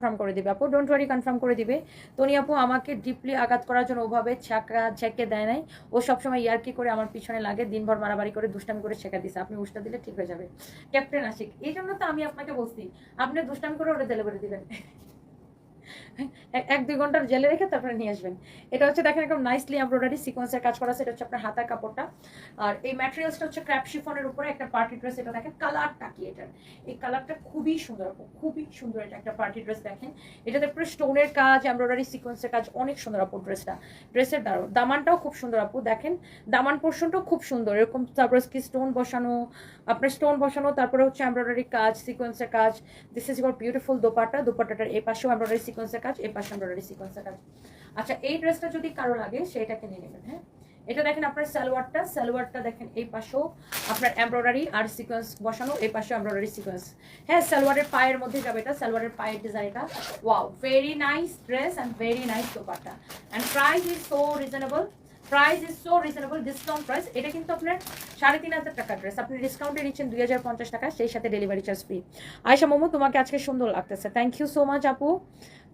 Confirm করে দিবে। আপু ডোন্ট ওয়ারি কনফার্ম করে দিবে। তনি আপু, আমাকে ডিপলি আঘাত করার জন্য ওভাবে ছাকা ছেঁকে দেয় নাই। ও সবসময় ইয়ার্কি করে আমার পিছনে লাগে, দিনভর মারামারি করে, দুষ্টামি করে ছেঁকা দিছে। আপনি উষ্টা দিলে ঠিক হয়ে যাবে। ক্যাপ্টেন আশিক, এই জন্য তো আমি আপনাকে বলছি, আপনি দুষ্টামি করে ওটা ডেলিভারি দিবেন। এক- দুই ঘণ্টার জেলে রেখে তারপরে নিয়ে আসবেন। এটা হচ্ছে দেখেন একদম নাইসলি এমব্রয়ডারি সিকোয়েন্সের কাজ করা সেটা হচ্ছে আপনার হাতার কাপড়টা। আর এই ম্যাটেরিয়ালসটা হচ্ছে ক্র্যাপ শিফনের উপরে একটা পার্টি ড্রেস এটা দেখেন কালারটা কি এটার এই কালারটা খুবই সুন্দর খুবই সুন্দর এটা একটা পার্টি ড্রেস দেখেন। এটাতে পুরো স্টোনের কাজ এমব্রয়ডারি সিকোয়েন্সের কাজ অনেক সুন্দর আপু ড্রেসটা ড্রেসের দারুণ। দামানটাও খুব সুন্দর আপু, দেখেন। দামান পোর্শনটাও খুব সুন্দর। এরকম তারপরে কি স্টোন বসানো, আপনার স্টোন বসানো, তারপরে হচ্ছে এমব্রয়ডারি কাজ সিকোয়েন্সের কাজ। This is your beautiful dupatta দোপাট্টাটার এই পাশেও এমব্রয়ডারি সিকোয়েন্সের কাজ। এই পাশে এমব্রয়ডারি সিকোয়েন্সের কাজ। আচ্ছা এই ড্রেসটা যদি কারও লাগে, সেটাকে নিয়ে নেবেন হ্যাঁ? এটা দেখেন আপনার সালোয়ারটা সালোয়ারটা দেখেন এই পাশেও আপনার এমব্রয়ডারি আর সিকোয়েন্স বসানো, এই পাশেও এমব্রয়ডারি সিকোয়েন্স হ্যাঁ সালোয়ারের পায়ের মধ্যে যাবে এটা, সালোয়ারের পায়ের ডিজাইনটা wow very nice dress and very nice dupatta. And price is so reasonable price is so reasonable discount price এটা কিন্তু আপনার সাড়ে তিন হাজার টাকা ড্রেস আপনি ডিসকাউন্টে নিচ্ছেন দুই হাজার পঞ্চাশ টাকা সেই সাথে ডেলিভারি চার্জ ফ্রি আয়সা মোমো, তোমাকে আজকে সুন্দর লাগতেছে। থ্যাংক ইউ সো মাচ আপু।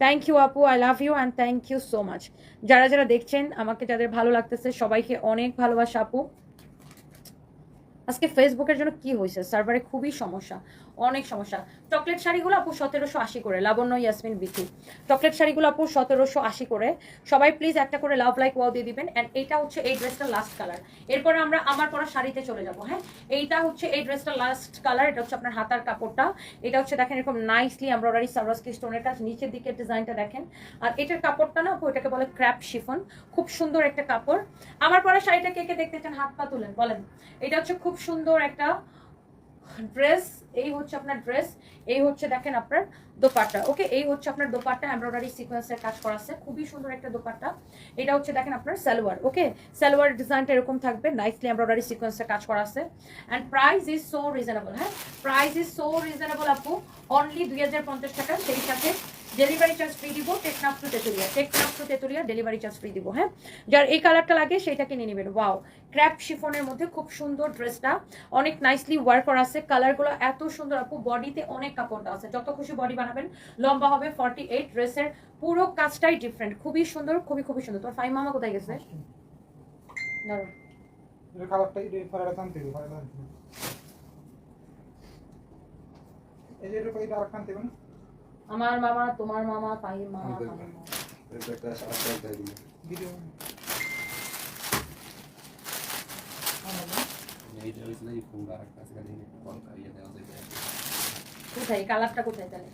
থ্যাংক ইউ আপু I love you and thank you so much যারা যারা দেখছেন, আমাকে যাদের ভালো লাগতেছে, সবাইকে অনেক ভালোবাসা আপু। আজকে ফেসবুকের জন্য কি হয়েছে? সার্ভারে খুবই সমস্যা। অনেক সমস্যা। চকলেট শাড়িগুলো আপু সতেরোশো আশি করে, লাবণ্য, ইয়াসমিন বিথি চকলেট শাড়িগুলো আপু সতেরোশো আশি করে। সবাই প্লিজ একটা করে লাভ লাইক ওয়াও দিয়ে দিবেন। অ্যান্ড এইটা হচ্ছে এই ড্রেসটা লাস্ট কালার এরপরে আমরা আমার পরা শাড়িতে চলে যাব হ্যাঁ? এইটা হচ্ছে এই ড্রেসটা লাস্ট কালার এটা হচ্ছে আপনার হাতার কাপড়টা। এটা হচ্ছে দেখেন এরকম নাইসলি এমব্রয়ডারি সারস্কি স্টোনের কাজ, নিচের দিকের ডিজাইনটা দেখেন। আর এটার কাপড়টা না আপু, এটাকে বলে ক্র্যাপ শিফন খুব সুন্দর একটা কাপড়। আমার পরা শাড়িটা কে কে দেখতে চান? হাত পা তুলেন, বলেন। এটা হচ্ছে খুব সুন্দর একটা ড্রেস এই হচ্ছে আপনার ড্রেস এই হচ্ছে দেখেন আপনার দোপাট্টা ওকে এই হচ্ছে আপনার দোপাট্টা এমব্রয়ডারি সিকোয়েন্সের কাজ করা আছে, খুবই সুন্দর একটা দোপাট্টা। এটা হচ্ছে দেখেন আপনার সালোয়ার ওকে সালোয়ার ডিজাইনটা এরকম থাকবে নাইসলি এমব্রয়ডারি সিকোয়েন্সের কাজ করা আছে। And price is so reasonable হ্যাঁ? প্রাইস ইজ সো রিজনেবল আপু অনলি দুই হাজার পঞ্চাশ টাকা, সেই সাথে ডেলিভারি চার্জ ফ্রি দিব Teknaf to Tetulia Teknaf to Tetulia delivery charge free দিব হ্যাঁ? যার এই কালারটা লাগে সেটাকে নিয়ে নেবেন। ওয়াও ক্র্যাপ শিফনের মধ্যে খুব সুন্দর ড্রেসটা অনেক নাইসলি ওয়ার করা আছে। কালারগুলো এত সুন্দর আপু বডিতে অনেক কাপড় দেওয়া আছে। যত খুশি বডি বানাবেন, লম্বা হবে ফর্টি এইট ড্রেসের পুরো কাজটাই ডিফারেন্ট খুবই সুন্দর, খুবই খুবই সুন্দর। তোর ফাইম মামা কোথায় গেছে? ধরো। এই যে এটা কই আর টানতে হবে না? আমার মামা তোমার মামা ফাইম মামা কল করিয়ে কোথায়? কালারটা কোথায় তাহলে?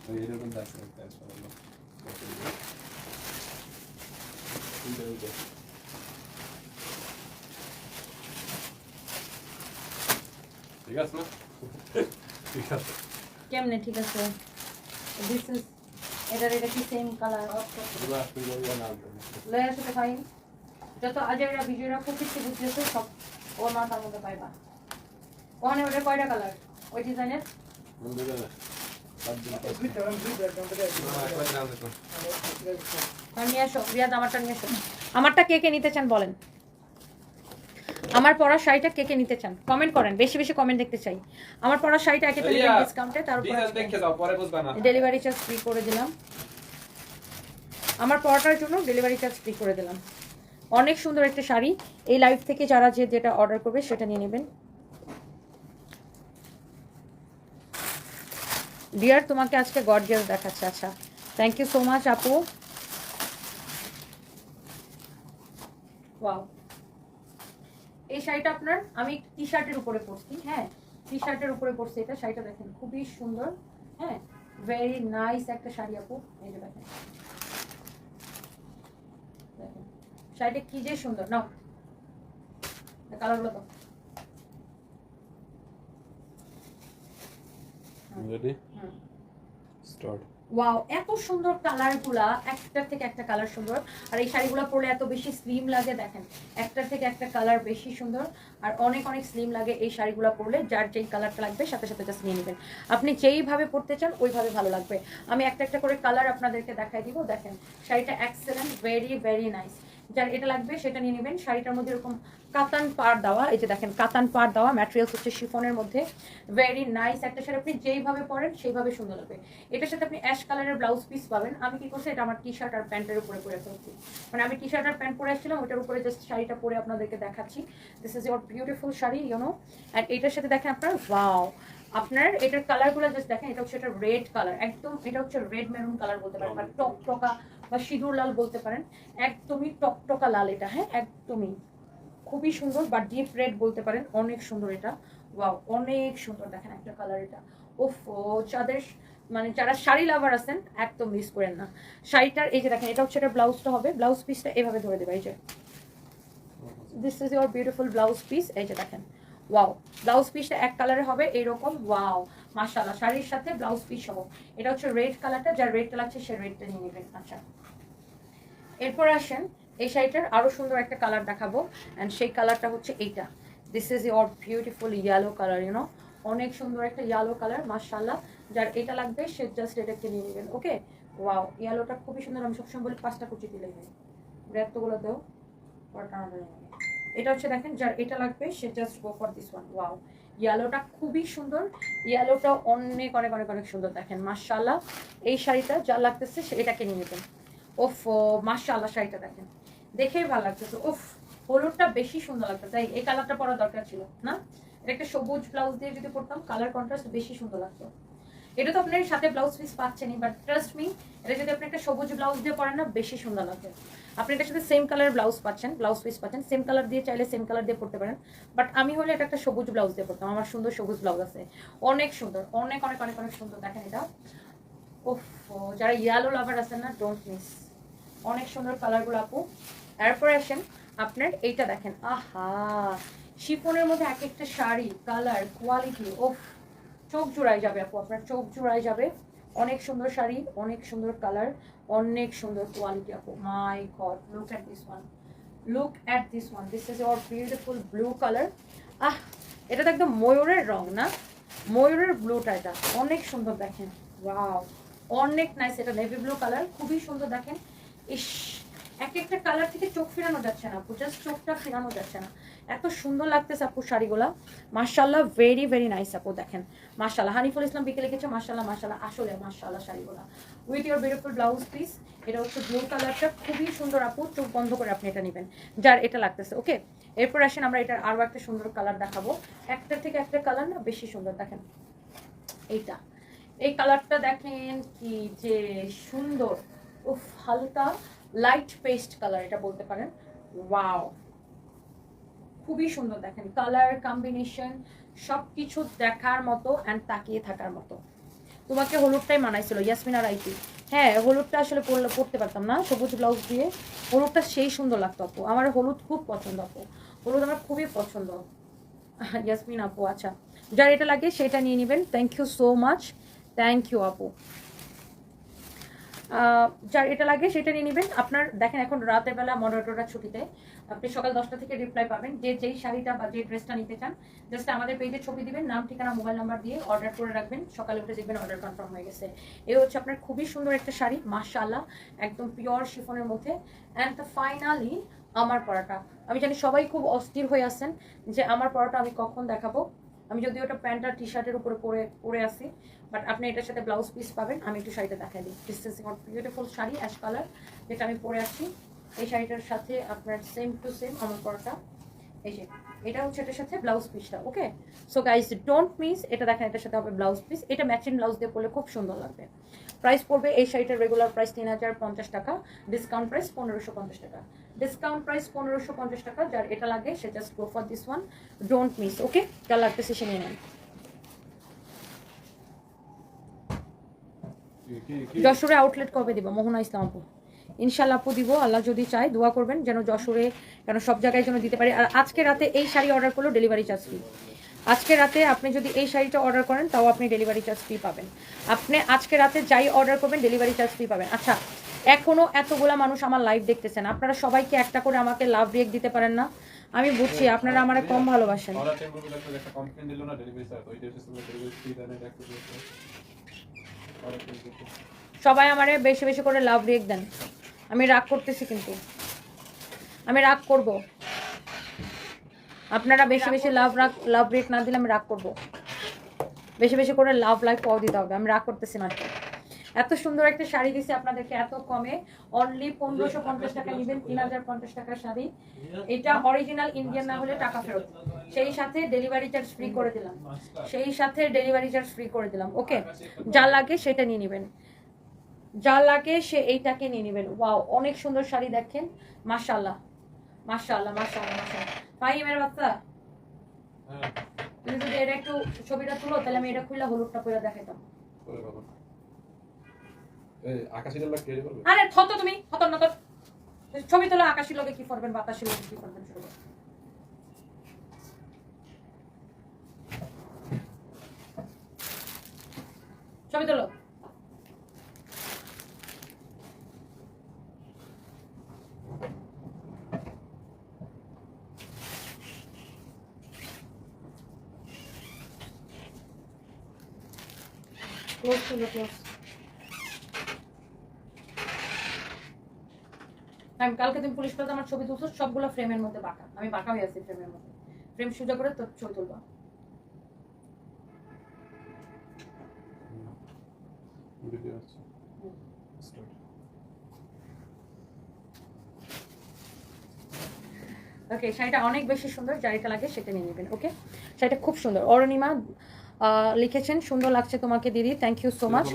আছে না ঠিক আছে কেমনে ঠিক আছে? দিস ইজ এটার এটা কি সেম কালার লয়ে তো ফাইন যত আজেরা ভিডিওরা প্রকৃতি বুঝতেছে সব ওর মাথার মধ্যে পাইবা। ওখানে ওটা কয়টা কালার ওই ডিজাইনের নিয়ে আসো। আমারটা কে কে নিতে চান বলেন। আমার পরা শাড়িটা কে কে নিতে চান? কমেন্ট করেন বেশি বেশি কমেন্ট দেখতে চাই। আমার পরা শাড়িটা একে পেলে ডিসকাউন্টে তার উপর দেখে যাও পরে বুঝবা না। ডেলিভারি চার্জ ফ্রি করে দিলাম। আমার পরাটার জন্য ডেলিভারি চার্জ ফ্রি করে দিলাম। অনেক সুন্দর একটা শাড়ি। এই লাইভ থেকে যারা যে যেটা অর্ডার করবে সেটা নিয়ে নেবেন। ডিয়ার তোমাকে আজকে গর্জিয়াস দেখাচ্ছে। আচ্ছা থ্যাংক ইউ সো মাচ আপু। ওয়াও এই শাড়িটা আপনার আমি টি শার্টের উপরে পরছি হ্যাঁ? টি শার্টের উপরে পরছি এটা শাড়িটা দেখেন খুবই সুন্দর হ্যাঁ? ভেরি নাইস একটা শাড়ি আপু এই যে দেখেন। দেখেন শাড়িটা কি যে সুন্দর নাও। কালারগুলো তো রেডি স্টার্ট ওয়াও এত সুন্দর কালারগুলা একটার থেকে একটা কালার সুন্দর। আর এই শাড়িগুলো পরলে এত বেশি স্লিম লাগে, দেখেন একটার থেকে একটা কালার বেশি সুন্দর। আর অনেক অনেক স্লিম লাগে এই শাড়িগুলো পরলে, যার যেই কালারটা লাগবে, সাথে সাথে জাস্ট নিয়ে নেবেন। আপনি যেইভাবে পরতে চান, ওইভাবে ভালো লাগবে। আমি একটা একটা করে কালার আপনাদেরকে দেখাই দিব, দেখেন, শাড়িটা এক্সেলেন্ট ভেরি ভেরি নাইস যার এটা লাগবে, সেটা নিয়ে নেবেন। শাড়িটার মধ্যে এরকম কাতান পার দেওয়া, এই যে দেখেন, কাতান পার দেওয়া ম্যাটেরিয়ালস হচ্ছে শিফনের মধ্যে। ভেরি নাইস একটা শাড়ি, আপনি যেইভাবে পরেন, সেইভাবে সুন্দর লাগবে। এটার সাথে আপনি অ্যাশ কালারের ব্লাউজ পিস পাবেন। আমি কি করছি, এটা আমার টি শার্ট আর প্যান্টের উপরে পরে ফেলছি। মানে আমি টি শার্ট আর প্যান্ট পরে আসছিলাম ওটার উপরে জাস্ট শাড়িটা পরে আপনাদেরকে দেখাচ্ছি। This is your beautiful sari you know and এটার সাথে দেখেন আপনার ওয়াও আপনার এটার কালারগুলো জাস্ট দেখেন, এটা হচ্ছে এটা রেড কালার একদম, এটা হচ্ছে রেড মেরুন কালার বলতে পারেন, বা টকটকা বা সিঁদুর লাল বলতে পারেন, একদমই টকটকা লাল এটা হ্যাঁ? একদমই। খুবই সুন্দর বা ডিপ রেড বলতে পারেন, অনেক সুন্দর এটা। ওয়াও অনেক সুন্দর। দেখেন একটা কালার এটা। ওফ যাদের মানে যারা শাড়ি লাভার আছেন, একদম মিস করেন না। শাড়িটার, এই যে দেখেন, এটা হচ্ছে এটা ব্লাউজটা হবে। ব্লাউজ পিসটা এভাবে ধরে দেবে, এই যে। This is your beautiful blouse piece এই যে দেখেন। ওয়াও ব্লাউজ পিসটা এক কালারে হবে, এরকম ওয়াও মাশাআল্লাহ। শাড়ির সাথে ব্লাউজ পিস সহ। এটা হচ্ছে রেড কালারটা যার রেডটা লাগছে সে রেডটা নিয়ে নেবেন। আচ্ছা। এরপর আসেন, এই শাড়িটার আরও সুন্দর একটা কালার দেখাবো অ্যান্ড সেই কালারটা হচ্ছে এইটা। This is your beautiful yellow colour you know অনেক সুন্দর একটা ইয়েলো কালার মাশাআল্লাহ। যার এটা লাগবে, সে জাস্ট এটাকে নিয়ে নেবেন ওকে ওয়াও ইয়েলোটা খুবই সুন্দর, আমি সবসময় বলি পাঁচটা কুচি দিলেই হয়। ব্র্যাকগুলো এটা হচ্ছে দেখেন, যার এটা লাগবে, সে just go for this one wow ইয়েলোটা খুবই সুন্দর ইয়েলোটা অনেক অনেক অনেক অনেক সুন্দর দেখেন, মাশাআল্লাহ। এই শাড়িটা যা লাগতেছে, সে এটাকে নিয়ে নেবেন। ওফ, মাশাআল্লাহ, শাড়িটা দেখেন। দেখেই ভালো লাগতেছে। উফ, হলুদটা বেশি সুন্দর লাগতেছে এই- এই কালারটা পরা দরকার ছিল, না? একটা সবুজ ব্লাউজ দিয়ে যদি পরতাম কালার কন্ট্রাস্ট বেশি সুন্দর লাগতো। এটা তো আপনার সাথে ব্লাউজ পিস পাচ্ছেনই বাট ট্রাস্ট মি এটা যদি আপনি একটা সবুজ ব্লাউজ দিয়ে পরেন না, বেশি সুন্দর লাগবে। আপনি এটার সাথে সেম কালার ব্লাউজ পাচ্ছেন ব্লাউজ পিস পাচ্ছেন সেম কালার দিয়ে চাইলে সেম কালার দিয়ে পড়তে পারেন। বাট আমি হলে এটা একটা সবুজ ব্লাউজ দিয়ে পড়তাম আমার সুন্দর সবুজ ব্লাউজ আছে। অনেক সুন্দর, অনেক অনেক অনেক অনেক সুন্দর, দেখেন এটা। ওফ, যারা ইয়ালো লাভার আছেন না ডোন্ট মিস অনেক সুন্দর কালারগুলো আপু। এরপর আসেন আপনার এইটা দেখেন। আহা! শিফনের মধ্যে এক একটা শাড়ি, কালার, কোয়ালিটি ওফ চোখ জোড়ায় যাবে আপু, আপনার চোখ জোড়ায় যাবে। অনেক সুন্দর শাড়ি, অনেক সুন্দর কালার, অনেক সুন্দর কোয়ালিটি আপু। My God look at this one look at this one this is your beautiful blue colour ah! এটা তো একদম ময়ূরের রং না? ময়ূরের ব্লুটা এটা। অনেক সুন্দর দেখেন। ওয়াও অনেক নাইস এটা নেভি ব্লু কালার খুবই সুন্দর দেখেন। ইস, এক একটা কালার থেকে চোখ ফেরানো যাচ্ছে না আপু জাস্ট চোখটা ফেরানো যাচ্ছে না। এত সুন্দর লাগতেছে আপু শাড়িগুলা। মার্শাল্লাহ ভেরি ভেরি নাইস আপু, দেখেন। হানিফুল ইসলাম মার্শাল্লাহ আসলে শাড়িগুলা। উইথ ইউর ব্লাউজ পিস এটা হচ্ছে ব্লু কালারটা খুবই সুন্দর আপু, চোখ বন্ধ করে আপনি এটা নেবেন, যার এটা লাগতেছে ওকে এরপর আসেন আমরা এটার আরও একটা সুন্দর কালার দেখাবো। একটা থেকে একটা কালার না, বেশি সুন্দর, দেখেন। এইটা। এই কালারটা দেখেন কি যে সুন্দর। উফ, হালকা লাইট পেস্ট কালার এটা বলতে পারেন। ওয়াও খুবই সুন্দর দেখেন। কালার কম্বিনেশন সব কিছু দেখার মতো অ্যান্ড তাকিয়ে থাকার মতো। তোমাকে হলুদটাই মানাইছিল ইয়াসমিনা রাইতি হ্যাঁ হলুদটা আসলে পরলে পরতে পারতাম না, সবুজ ব্লাউজ দিয়ে। হলুদটা সেই সুন্দর লাগতো, আপু। আমার হলুদ খুব পছন্দ, আপু। হলুদ আমার খুবই পছন্দ। ইয়াসমিন আপু আচ্ছা। যার এটা লাগে সেটা নিয়ে নেবেন। Thank you so much thank you আপু। যার এটা লাগে সেটা নিয়ে নেবেন। আপনার দেখেন এখন রাতের বেলা মডারেটররা ছুটিতে, আপনি সকাল দশটা থেকে রিপ্লাই পাবেন যে যেই শাড়িটা বা যে ড্রেসটা নিতে চান জাস্ট আমাদের পেজে ছবি দিবেন, নাম, ঠিকানা মোবাইল নাম্বার দিয়ে অর্ডার করে রাখবেন। সকালে উঠে দেখবেন অর্ডার কনফার্ম হয়ে গেছে। এই হচ্ছে আপনার খুবই সুন্দর একটা শাড়ি, মাশাআল্লাহ, একদম পিওর শিফনের মধ্যে। অ্যান্ড দ্য ফাইনালি আমার পরাটা। আমি জানি সবাই খুব অস্থির হয়ে আছেন যে আমার পরাটা আমি কখন দেখাবো। আমি যদি ওটা প্যান্ট আর টি শার্টের উপরে পরে পরে আসি বাট আপনি এটার সাথে ব্লাউজ পিস পাবেন, আমি একটু শাড়িটা দেখাই দিই। Is beautiful sari ash colour যেটা আমি পরে আসছি। এই শাড়িটার সাথে আপনার সেম টু সেম আমার পরাটা। এই যে, এটা হচ্ছে এটার সাথে ব্লাউজ পিসটা okay so guys don't miss এটা দেখেন এটার সাথে হবে ব্লাউজ পিস এটা ম্যাচিং ব্লাউজ দিয়ে পরলে খুব সুন্দর লাগবে। প্রাইস পড়বে এই শাড়িটার রেগুলার প্রাইস তিন হাজার পঞ্চাশ টাকা ডিসকাউন্ট প্রাইস পনেরোশো পঞ্চাশ টাকা। ডিসকাউন্ট প্রাইস পনেরোশো পঞ্চাশ টাকা, যার এটা লাগে, সে just go for this one don't miss okay যা লাগতেছে সে নিয়ে নেন। যশোরে আউটলেট কবে দিব? মোহনা ইসলাম আপু ইনশাল্লাহ আপু দিব আল্লাহ যদি চায় দোয়া করবেন যেন যশোরে কেন সব জায়গায় যেন দিতে পারি। আর আজকে রাতে এই শাড়ি অর্ডার করলেও ডেলিভারি চার্জ ফ্রি আজকে রাতে আপনি যদি এই শাড়িটা অর্ডার করেন তাও আপনি ডেলিভারি চার্জ ফ্রি পাবেন। আপনি আজকে রাতে যাই অর্ডার করবেন ডেলিভারি চার্জ ফ্রি পাবেন। আচ্ছা এখনও এতগুলা মানুষ আমার লাইভ দেখতেছেন। আপনারা সবাইকে একটা করে আমাকে লাভ রিয়েক দিতে পারেন না। আমি বুঝছি আপনারা আমার কম ভালোবাসেন। সবাই আমারে বেশি বেশি করে লাভ রেক দেন। আমি রাগ করতেছি কিন্তু। আমি রাগ করব। আপনারা বেশি বেশি লাভ রাগ লাভ রেক না দিলে আমি রাগ করব। বেশি বেশি করে লাভ লাইক পাও দিতে হবে। আমি রাগ করতেছি না এত সুন্দর একটা শাড়ি দিছি আপনাদেরকে এত কমে। অনলি পনেরোশো পঞ্চাশ টাকা নেবেন তিন হাজার পঞ্চাশ টাকার শাড়ি। এটা অরিজিনাল ইন্ডিয়ান না হলে টাকা ফেরত। সেই সাথে ডেলিভারি চার্জ ফ্রি করে দিলাম। সেই সাথে ডেলিভারি চার্জ ফ্রি করে দিলাম। ওকে যা লাগে সেটা নিয়ে নেবেন। যা লাগে সে এইটাকে নিয়ে নেবেন। ওয়াও অনেক সুন্দর শাড়ি দেখেন। মাশাল্লাহ মাশাল্লাহ মাশাল্লাহ মাশাল্লাহ ফাহিমের বাচ্চা। হ্যাঁ। তুমি যদি এটা একটু ছবিটা তুলো তাহলে আমি এটা খুললে হলুদটা করে দেখাইতাম। কে করবে? আরে থত তুমি হতর নতর ছবি তোলা আকাশি লোকে কি করবেন বাতাসি লোকে কি করবেন শুরু ছবি তোলো। ক্লোজ তুলো ক্লোজ আমি কালকে তুমি পুলিশ পাল্টা আমার ছবি তুলছো সবগুলো ফ্রেমের মধ্যে বাঁকা। আমি বাঁকা হয়ে আছি ফ্রেমের মধ্যে। ফ্রেম সোজা করে তোর ছবি তুলবা। ভিডিও আছে। ওকে শাড়িটা অনেক বেশি সুন্দর যারিটা লাগে সেটা নিয়ে নেবেন ওকে শাড়িটা খুব সুন্দর। অরণিমা লিখেছেন। সুন্দর লাগছে তোমাকে দিদি। থ্যাংক ইউ সো মাচ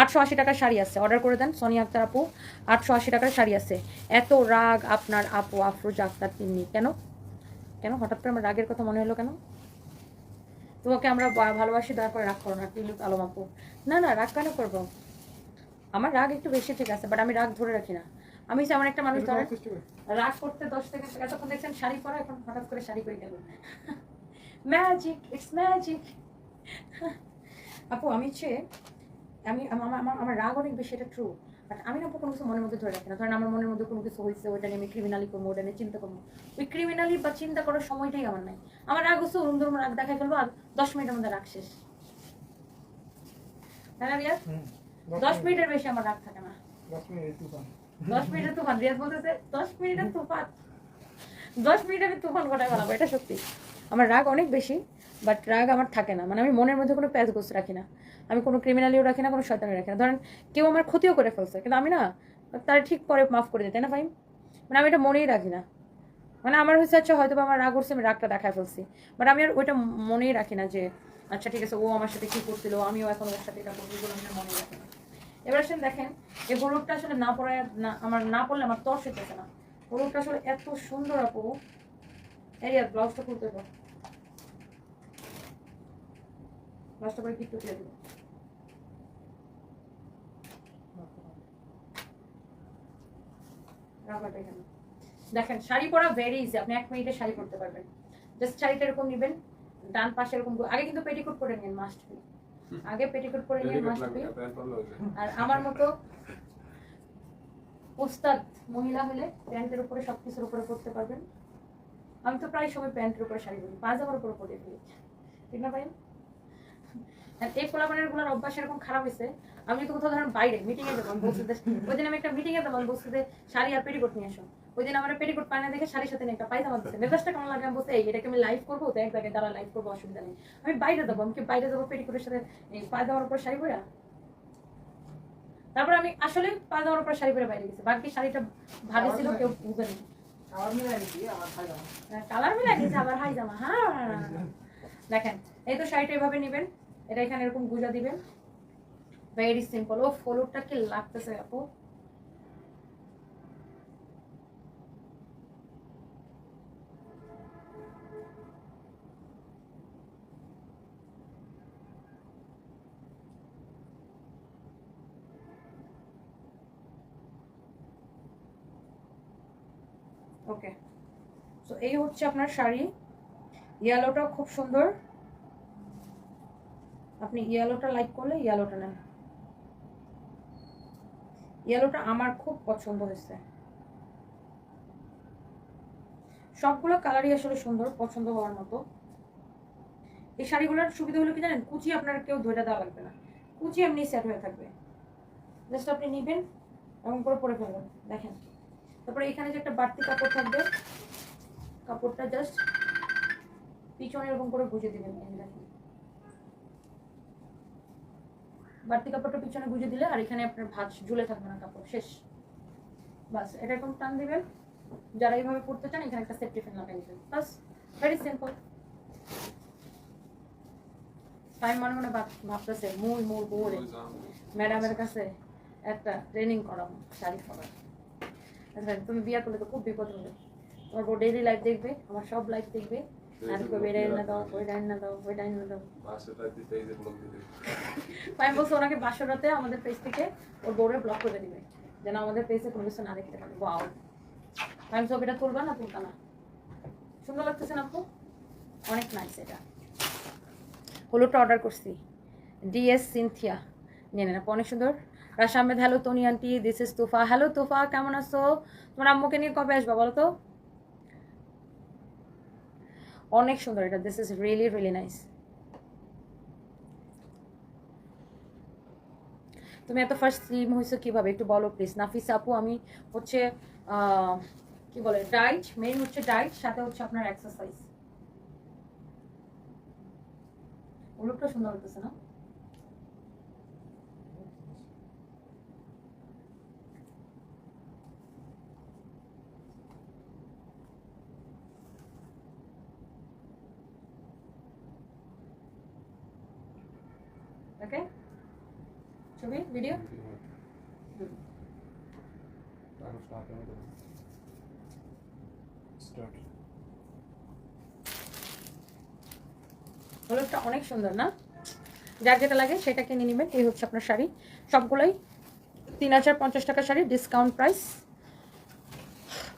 আটশো আশি টাকার শাড়ি আছে। অর্ডার করে দেন সোনিয়া আক্তার আপু। আটশো আশি টাকার শাড়ি আছে। এত রাগ আপনার আপু আফরোজ আক্তার তিন্নি কেন? কেন? হঠাৎ করে আমার রাগের কথা মনে হলো কেন? তোমাকে আমরা ভালোবাসি দয়া করে রাগ করো না টিলুক আলম আপু। না না রাগ কেন করব? আমার রাগ একটু বেশি ঠিক আছে বাট আমি রাগ ধরে রাখি না। আমি যেমন একটা মানুষ ধরে রাগ করতে দশ থেকে এতক্ষণ দেখছেন শাড়ি পরা এখন হঠাৎ করে শাড়ি পরে গেল ম্যাজিক ইটস ম্যাজিক আপু আমি হচ্ছে আমি আমার আমার আমার রাগ অনেক বেশি এটা ট্রু বাট আমি না আপু কোনো কিছু মনের মধ্যে ধরে রাখি না। ধরেন আমার মনের মধ্যে কোনো কিছু হয়েছে ওইটা নিয়ে আমি ক্রিমিনালি করব ওটা নিয়ে চিন্তা করব। ওই ক্রিমিনালি বা চিন্তা করার সময়টাই আমার নাই। আমার রাগ হচ্ছে অরুণ ধর্ম রাগ দেখাই ফেলব আর দশ মিনিটের মধ্যে রাগ শেষ। রিয়াজ? দশ মিনিটের বেশি আমার রাগ থাকে না। দশ মিনিট তুফান। দশ মিনিটের তুফান। রিয়াজ বলতেছে দশ মিনিটের তুফান। দশ মিনিটে আমি তুফান ঘটায় ফেলাবো এটা সত্যি। আমার রাগ অনেক বেশি। বাট রাগ আমার থাকে না। মানে আমি মনের মধ্যে কোনো প্যাচ গোছ রাখি না। আমি কোনো ক্রিমিনালিও রাখি না, কোনো শয়তানি রাখি না। ধরেন কেউ আমার ক্ষতিও করে ফেলছে, কিন্তু আমি না, তার ঠিক পরে মাফ করে দিতে না ভাই মানে আমি এটা মনেই রাখি না। মানে আমার হচ্ছে আচ্ছা হয়তো আমার রাগ করছে আমি রাগটা দেখায় ফেলছি। বাট আমি আর ওইটা মনেই রাখি না যে আচ্ছা ঠিক আছে, ও আমার সাথে কী করছিল, আমিও এখন ওর সাথে এটা করব, এগুলো আমি মনেই রাখি না। এবার আসেন দেখেন, এই হলুদটা আসলে না পড়ায়, না, আমার না পড়লে আমার তর্স হইতেছে না। হলুদটা আসলে এত সুন্দর আপু। এই আর ব্লাউজটা খুলতে পারো ব্লাউজটা পরে কি টুকলে দেবো রাবারটা এখানে। দেখেন শাড়ি পরা ভেরি ইজি আপনি এক মিনিটে শাড়ি পরতে পারবেন। জাস্ট শাড়িটা এরকম নেবেন ডান পাশে এরকম আগে কিন্তু পেটিকোট পরে নিন মাস্ট বি আগে পেটিকোট পরে নিন মাস্ট বি আর আমার মতো ওস্তাদ মহিলা হলে প্যান্টের উপরে সব কিছুর উপরে পরতে পারবেন। আমি তো প্রায় সময় প্যান্টের উপরে শাড়ি পরি পাজামার উপরে পরে ফেলি ঠিক না ভাই এই কোলাবানেরগুলোর অভ্যাস এরকম খারাপ হয়েছে আমি যদি কোথাও ধরেন বাইরে মিটিং এ যাব বলছি ওই দিন আমি একটা মিটিং এ যাব বলছি যে শাড়ি আর পেটিকোট নিয়ে আসো। ওই দিন আমার পেটিকোট পায় না দেখে শাড়ির সাথে একটা পায়জামা দিচ্ছে মেজাজটা কেমন লাগে আমি বলছি এই এটাকে আমি লাইভ করব তো এক জায়গায় দাঁড়া লাইভ করব অসুবিধা নেই। আমি বাইরে যাব আমি বাইরে যাব পেটিকোটের সাথে? পায়জামার উপর শাড়ি পরা তারপর আমি আসলে পায়জামার উপর শাড়ি পরে বাইরে গেছি। বাকি শাড়িটা ভালো ছিল কেউ বুঝেনি আমার মিলাই নাকি আমার খাই না কালার মিলে গেছে আবার হাই জামা হ্যাঁ। দেখেন এই তো শাড়িটা এভাবে নেবেন। এটা এখানে এরকম গুজা দিবেন। ভেরি সিম্পল ও ফলোটা কি লাগতেছে আপু? ওকে তো এই হচ্ছে আপনার শাড়ি। ইয়েলোটা খুব সুন্দর। আপনি ইয়েলোটা লাইক করলে ইয়েলোটা নেন। ইয়েলোটা আমার খুব পছন্দ হয়েছে। সবগুলো কালারই আসলে সুন্দর, পছন্দ হওয়ার মতো। এই শাড়িগুলোর সুবিধা হলো কি জানেন? কুচি আপনার কেউ ধরে দেওয়া লাগবে না। কুচি এমনি সেট হয়ে থাকবে। জাস্ট আপনি নিবেন এমন করে পরে ফেলবেন। দেখেন। তারপরে এখানে যে একটা বাড়তি কাপড় থাকবে, কাপড়টা জাস্ট পিছনে এরকম করে গুজে দিবেন। দেখেন। বাড়তি কাপড়টা পিছনে গুজে দিলে আর এখানে আপনার ভাঁজ ঝুলে থাকবে না কাপড় শেষ। বাস এটা এরকম টান দিবেন। যারা এইভাবে পড়তে চান এখানে একটা সেফটি ফ্যান লাগাই দিবেন। বাস ভেরি সিম্পল টাইম মনে মনে ভাবতেছে মূল মূল বলে ম্যাডামের কাছে একটা ট্রেনিং করাবো শাড়ি পরার। আচ্ছা তুমি বিয়ে করলে তো খুব বিপদ হবে। তোমার বউ ডেইলি লাইফ দেখবে আমার সব লাইফ দেখবে। এটা না না না আমি বলছি ওনাকে বাসরাতে আমাদের পেজ থেকে ওর বউরে ব্লক করে দিবে। যেন আমাদের পেজে কোনো কিছু না দেখতে পারে। ওয়াও আমি ছবিটা তুলবা না তুলবা না? সুন্দর লাগতেছে না আপু? অনেক নাইস এটা। হলুদটা অর্ডার করছি। ডিএস সিনথিয়া নিয়ে নেন আপু অনেক সুন্দর। Rasha Ahmed hello Toni aunty this is Tufa hello Tufa কেমন আছো? তোমার আম্মুকে নিয়ে কবে আসবা বলো তো? অনেক সুন্দর এটা। This is really really nice তুমি এত ফার্স্ট স্লিম হয়েছো কীভাবে? একটু বলো প্লিজ নাফিস আপু, আমি হচ্ছে কি বলে ডাইট মেইন হচ্ছে ডাইট সাথে হচ্ছে আপনার এক্সারসাইজ ওলুকটা সুন্দর হতেছে না? ওকে ছবি ভিডিও হলুদটা অনেক সুন্দর না? যার যেটা লাগে সেটা কিনে নেবেন। এই হচ্ছে আপনার শাড়ি। সবগুলোই তিন হাজার পঞ্চাশ টাকা শাড়ি ডিসকাউন্ট প্রাইস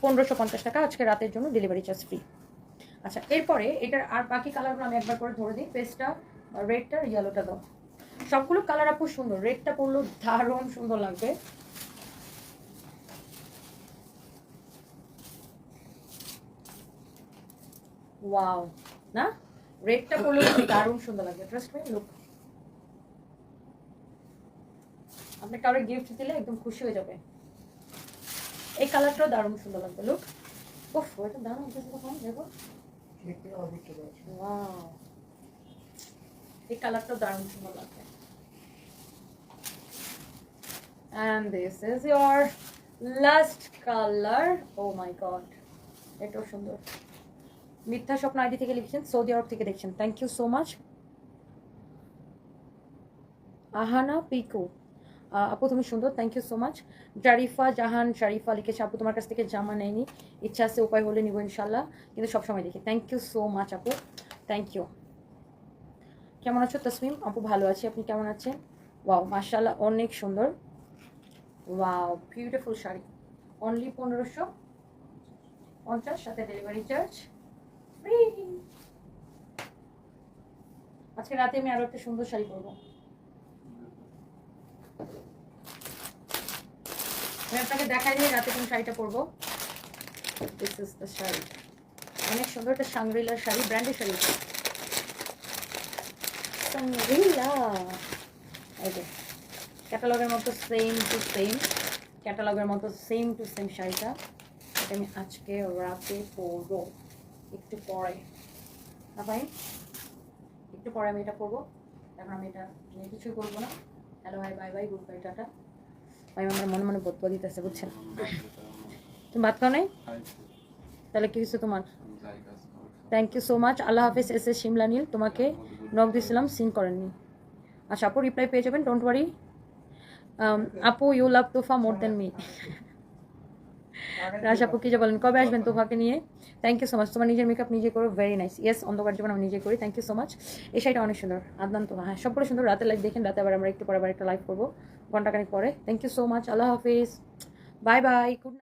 পনেরোশো পঞ্চাশ টাকা। আজকে রাতের জন্য ডেলিভারি চার্জ ফ্রি আচ্ছা এরপরে এটার আর বাকি কালারগুলো আমি একবার করে ধরে দিই। পেস্টটা রেডটা ইয়েলোটা দাও। সবগুলো কালার আপু সুন্দর। রেডটা পরলেও দারুণ সুন্দর লাগবে। ওয়াও না? রেডটা কিন্তু দারুণ সুন্দর লাগবে। ট্রাস্ট মি লুক আপনি কারোর গিফট দিলে একদম খুশি হয়ে যাবে। এই কালারটাও দারুণ সুন্দর লাগবে লুক ওফ এটা দারুণ কম দেখো। এই কালারটাও দারুণ সুন্দর লাগবে। And this is your last color. Oh my god. এটাও সুন্দর। মিথ্যা স্বপ্ন আইডি থেকে লিখছেন, সৌদি আরব থেকে দেখছেন। Thank you so much Ahana Piku. আপু তুমি সুন্দর thank you so much Jarifa Jahan Sharifa লিখেছে, আপু তোমার কাছ থেকে জামা নেয়নি। ইচ্ছা আছে উপায় হলে নিব ইনশাল্লাহ, কিন্তু সবসময় দেখি। থ্যাংক ইউ সো মাচ আপু। থ্যাংক ইউ কেমন আছো তসমিম? আপু ভালো আছি, আপনি কেমন আছেন? ওয়াও মার্শাল্লাহ অনেক সুন্দর। Wow beautiful sari. অনলি পনেরোশো পঞ্চাশ, সাথে ডেলিভারি চার্জ আজকে রাতে আমি আরও একটা সুন্দর শাড়ি পরবো। আমি আপনাকে দেখাই দিই, রাতে কোন শাড়িটা পরবো। শাড়ি। অনেক সুন্দর একটা সাংগ্রিলার শাড়ি ব্র্যান্ডের শাড়ি। যে। ক্যাটালগের মতো সেম টু সেম ক্যাটালগের মতো সেম টু সেম শাড়িটা এটা আমি আজকে রাতে পরবো। একটু পরে। না ভাই একটু পরে আমি এটা পরবো। এখন আমি এটা নিয়ে কিছুই করব না। হ্যালো ভাই bye bye good bye tata. ভাই আমার মনে মনে বোধ দিতেছে বুঝছেন? তুমি ভাত খাও নাই? তাহলে কি কিছু তোমার? থ্যাংক ইউ সো মাচ আল্লাহ হাফিজ এস এস শিমলা নীল। তোমাকে নক দিয়েছিলাম সিন করেননি। আচ্ছা আপু রিপ্লাই পেয়ে যাবেন ডোন্ট ওয়ারি আপু you love Tofa more than me রাজ আপু কি যে বলেন? কবে আসবেন তোফাকে নিয়ে? থ্যাংক ইউ সো মাচ তোমার নিজের মেকআপ নিজে করো ভেরি নাইস ইয়েস অন্ধকার জীবন আমি নিজে করি থ্যাংক ইউ সো মাচ এই শাড়িটা অনেক সুন্দর আদনান হ্যাঁ হ্যাঁ সবগুলো সুন্দর রাতে লাইভ দেখেন রাতে আবার আমরা একটু পরে আবার একটা লাইভ করব। ঘন্টাখানিক পরে। থ্যাংক ইউ সো মাচ আল্লাহ হাফিজ। Bye bye good